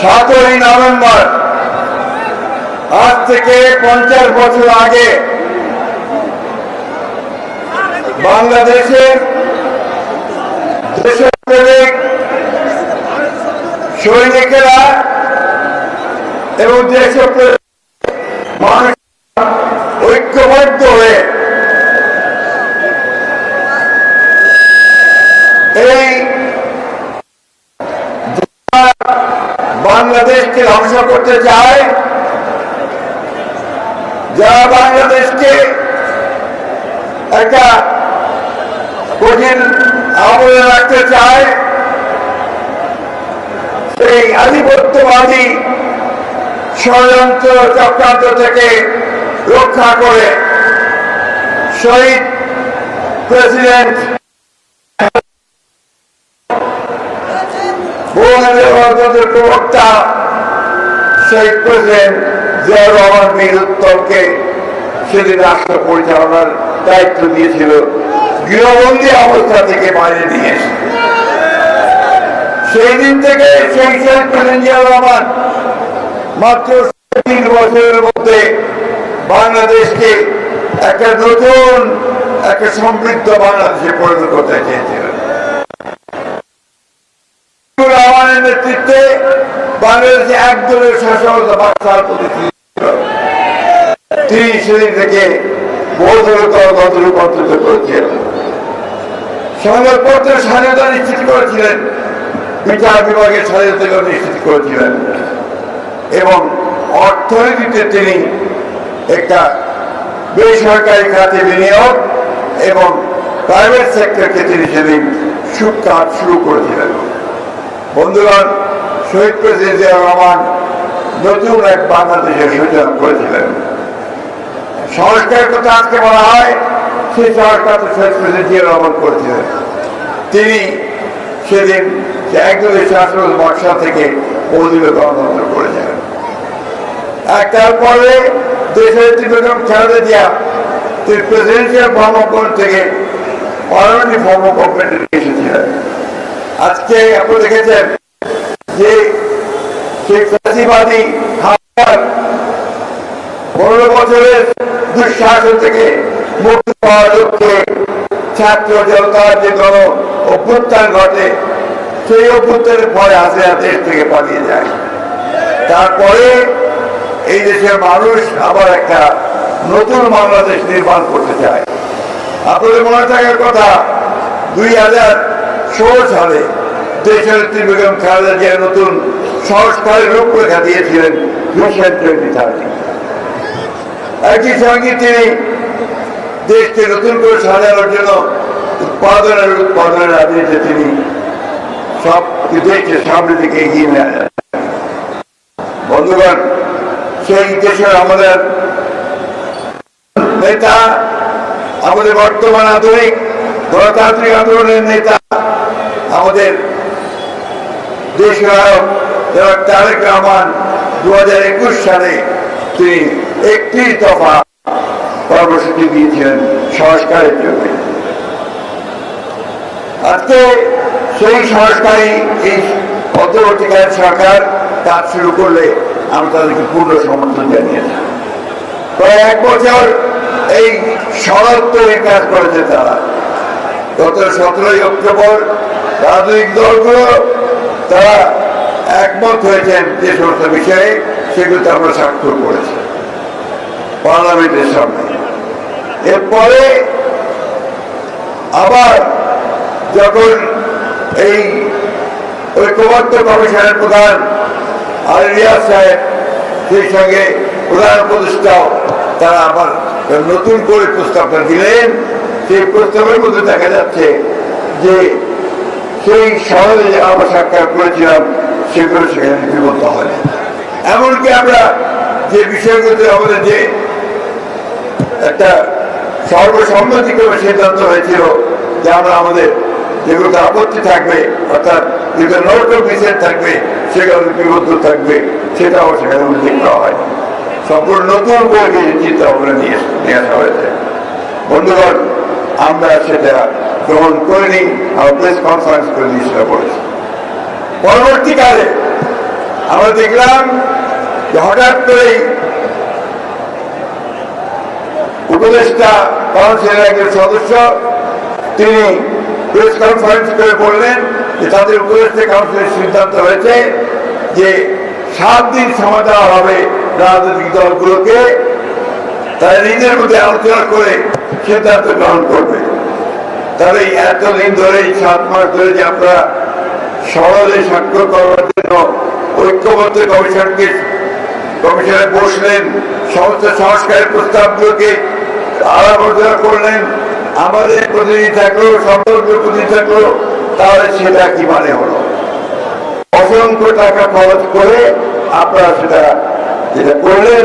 সাতই নভেম্বর। আজ থেকে পঞ্চাশ বছর আগে বাংলাদেশের দেশপ্রেমিক সৈনিকেরা এবং দেশপ্রেমিক মানুষ ঐক্যবদ্ধ হয়ে এই বাংলাদেশকে ধ্বংস করতে চায় যারা বাংলাদেশকে একটা কঠিন আমলে রাখতে চায়, সেই আধিপত্যবাদী ষড়যন্ত্র চক্রান্ত থেকে রক্ষা করে শহীদ প্রেসিডেন্ট প্রবক্তা প্রেসিডেন্ট রহমান সেদিন রাষ্ট্র পরিচালনার দায়িত্ব দিয়েছিল। গৃহবন্দী অবস্থা থেকে বাইরে নিয়ে সেই দিন থেকে সেই শহীদ প্রেসিডেন্ট জিয়াউর রহমান। মাত্র তিন বছরের মধ্যে বাংলাদেশকে একটা নতুন, একটা সমৃদ্ধ বাংলাদেশে পরিণত করতে চেয়েছিলেন নেতৃত্বে বাংলাদেশে একদলের বহুদলতর করেছিলেন। সংবাদপত্রের স্বাধীনতা নিশ্চিত করেছিলেন। বিচার বিভাগের স্বাধীনতা নিশ্চিত করেছিলেন। এবং অর্থনীতিতে তিনি একটা বেসরকারি খাতে বিনিয়োগ এবং প্রাইভেট সেক্টরকে তিনি সেদিন সুখ কাজ শুরু করেছিলেন। বন্ধুগণ, শহীদ প্রেসিডেন্ট জিয়াউর রহমান নতুন এক বাংলাদেশের সূচনা করেছিলেন। সংস্কারের কথা আজকে বলা হয়, সেই সংস্কার তো শহীদ প্রেসিডেন্ট জিয়াউর রহমান করেছিলেন। তিনি সেদিন একদলের শাসন বর্ষা থেকে বহুদিনে গণতন্ত্র করেছিলেন। একটার পরে দেশের বেগম খালেদা জিয়া তিনি প্রেসিডেন্সিয়াল ফর্ম থেকে পার্লামেন্টারি ফর্ম অফ আজকে আপনি দেখেছেন যে পনেরো বছরের দুঃশাসন থেকে মুক্তি পাওয়ার লক্ষ্যে ছাত্র জনতার যে অভ্যুত্থান ঘটে, সেই অভ্যুত্থানের পরে হাসিনা দেশ থেকে পালিয়ে যায়। তারপরে এই দেশের মানুষ আবার একটা নতুন বাংলাদেশ নির্মাণ করতে চায়। আপনাদের মনে থাকার কথা, দুই হাজার ষোলো হবে। দেশের বেগম খালেদা জিয়া নতুন সংস্কারের রূপরেখা দিয়েছিলেন ভিশন টোয়েন্টি থার্টি একই সঙ্গে তিনি দেশকে নতুন করে সাজানোর জন্য উৎপাদনের উৎপাদনের রাজনীতিতে তিনি সব দেশকে সামনে দিকে এগিয়ে যায় বন্ধুগণ, সেই দেশের আমাদের নেতা, আমাদের বর্তমান আধুনিক গণতান্ত্রিক আন্দোলনের নেতা, আমাদের দেশ নায়ক তারেক রহমান দু হাজার একুশ সালে তিনি একটি দফা কর্মসূচি দিয়েছিলেন সংস্কারের জন্য। আজকে সেই সংস্কারই এই অন্তর্বর্তীকালীন সরকার কাজ শুরু করলে আমি তাদেরকে পূর্ণ সমর্থন জানিয়েছি প্রায় এক বছর এই সড়ক তৈরির কাজ করেছে তারা। গত সতেরোই অক্টোবর রাজনৈতিক দলগুলো তারা একমত হয়েছেন যে সমস্ত বিষয়ে সেগুলোতে আমরা স্বাক্ষর করেছি পার্লামেন্টের সামনে। এরপরে আবার যখন এই ঐক্যবদ্ধ কমিশনের প্রধান রিয়াজ সাহেব, সেই সঙ্গে প্রধান উপদেষ্টাও তারা আবার নতুন করে প্রস্তাবটা দিলেন। সেই প্রস্তাবের মধ্যে দেখা যাচ্ছে যে সেই শহরে যে আমরা সাক্ষাৎ করেছিলাম, সেগুলো সেখানে লিপিবদ্ধ হয় এমনকি আমরা যে বিষয়গুলোতে আমাদের যে একটা সর্বসম্মতিক্রমে সিদ্ধান্ত হয়েছিল যে আমরা আমাদের যেগুলোতে আপত্তি থাকবে, অর্থাৎ যেগুলো অফ ডিসেন্ট থাকবে, সেগুলো লিপিবদ্ধ থাকবে, সেটাও সেখানে উল্লেখ করা হয় সম্পূর্ণ নতুন করে চিন্তা ভাবনা নিয়ে নিয়ে আসা হয়েছে। বন্ধুগণ আমরা সেটা গ্রহণ করিনি আমরা প্রেস কনফারেন্স করে দিয়ে সেটা বলেছি। পরবর্তীকালে আমরা দেখলাম যে হঠাৎ করেই উপদেষ্টা কাউন্সিলের একজন সদস্য, তিনি প্রেস কনফারেন্স করে বললেন যে তাদের উপদেষ্টা কাউন্সিলের সিদ্ধান্ত হয়েছে যে সাত দিন সময় দেওয়া হবে রাজনৈতিক দলগুলোকে তারা নিজের মধ্যে আলোচনা করে সিদ্ধান্ত গ্রহণ করবে। তাহলে এতদিন ধরে এই সাত মাস ধরে যে আপনারা সহজে স্বাক্ষর করার জন্য ঐক্যবদ্ধ কমিশনকে কমিশনে বসলেন, সমস্ত সংস্কারের প্রস্তাবগুলোকে আলাপ আলোচনা করলেন, আমাদের প্রতিনিধি থাকল সম্পর্কের প্রতিনিধি থাকল তাহলে সেটা কি মানে হলো? অসংখ্য টাকা খরচ করে আপনারা সেটা যেটা করলেন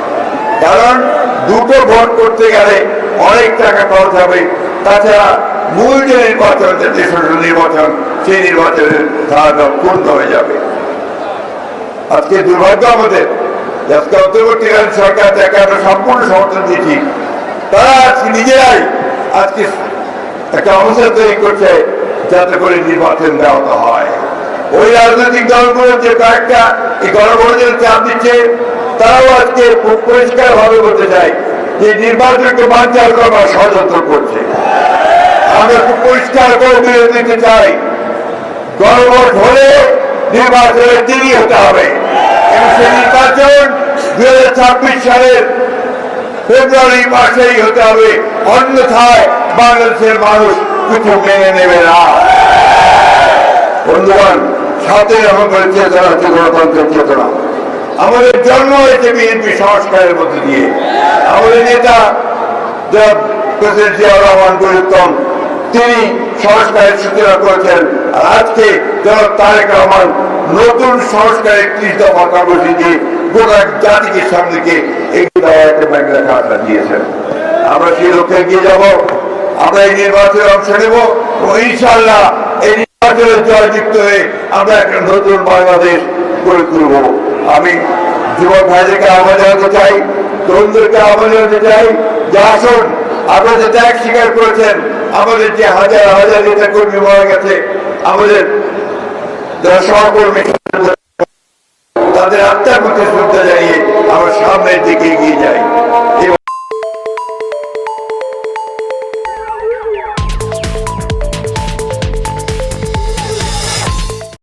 কারণ দুটো ভোট করতে গেলে অনেক টাকা খরচ হবে। তাছাড়া মূল যে নির্বাচন যে নির্বাচন, সেই নির্বাচনের ধারাটা পূর্ণ হয়ে যাবে। আজকে দুর্ভাগ্য আমাদের আজকে অন্তর্বর্তীকালীন সরকার যাকে আমরা সম্পূর্ণ সমর্থন দিয়েছি। তারা আজকে নিজেরাই আজকে একটা অবস্থা তৈরি করছে যাতে করে নির্বাচন দেওয়া হয়। ওই রাজনৈতিক দলগুলো যে কয়েকটা এই গণভোটের চাপ দিচ্ছে তারাও আজকে খুব পরিষ্কার ভাবে বলতে চাই যে নির্বাচনকে বাঞ্চাল করবার ষড়যন্ত্র করছে। আমরা খুব পরিষ্কার করে দিয়ে দিতে চাই। গণভোট হলে নির্বাচনের দিনই হতে হবে। এবং সেই নির্বাচন দুই হাজার ছাব্বিশ সালের ফেব্রুয়ারি মাসেই হতে হবে। অন্যথায় বাংলাদেশের মানুষ কিছু মেনে নেবে না। বন্ধুগণ, সাথে আমাদের চেতনা হচ্ছে গণতন্ত্রের চেতনা। আমাদের জন্ম হয়েছে বিএনপি সংস্কারের মধ্যে দিয়ে। আমাদের নেতা জিয়াউর রহমান গরিউত্তম তিনি সংস্কারের সূচনা করেছেন। আর আজকে জনাব তারেক রহমান নতুন সংস্কারের ত্রিশ দফা কর্মসূচি দিয়ে গোটা জাতিকে সামনেকে এগিয়ে দেওয়ার একটা ব্যাংকের আশা দিয়েছেন। আমরা সেই লক্ষ্যে এগিয়ে যাব। আমরা এই নির্বাচনে অংশ নেব ইনশাল্লাহ এই নির্বাচনে জয়যুক্ত হয়ে আমরা একটা নতুন বাংলাদেশ গড়ে তুলব। আমি যুবক ভাইদেরকে আহ্বান জানাতে চাই, তরুণদেরকে আহ্বান জানাতে চাই যে আসুন, আপনারা যে ত্যাগ স্বীকার করেছেন, আমাদের যে হাজার হাজার নেতা কর্মী মারা গেছে, আমাদের যারা সহকর্মী, তাদের আত্মার প্রতি শ্রদ্ধা জানিয়ে আমরা সামনের দিকে এগিয়ে যাই।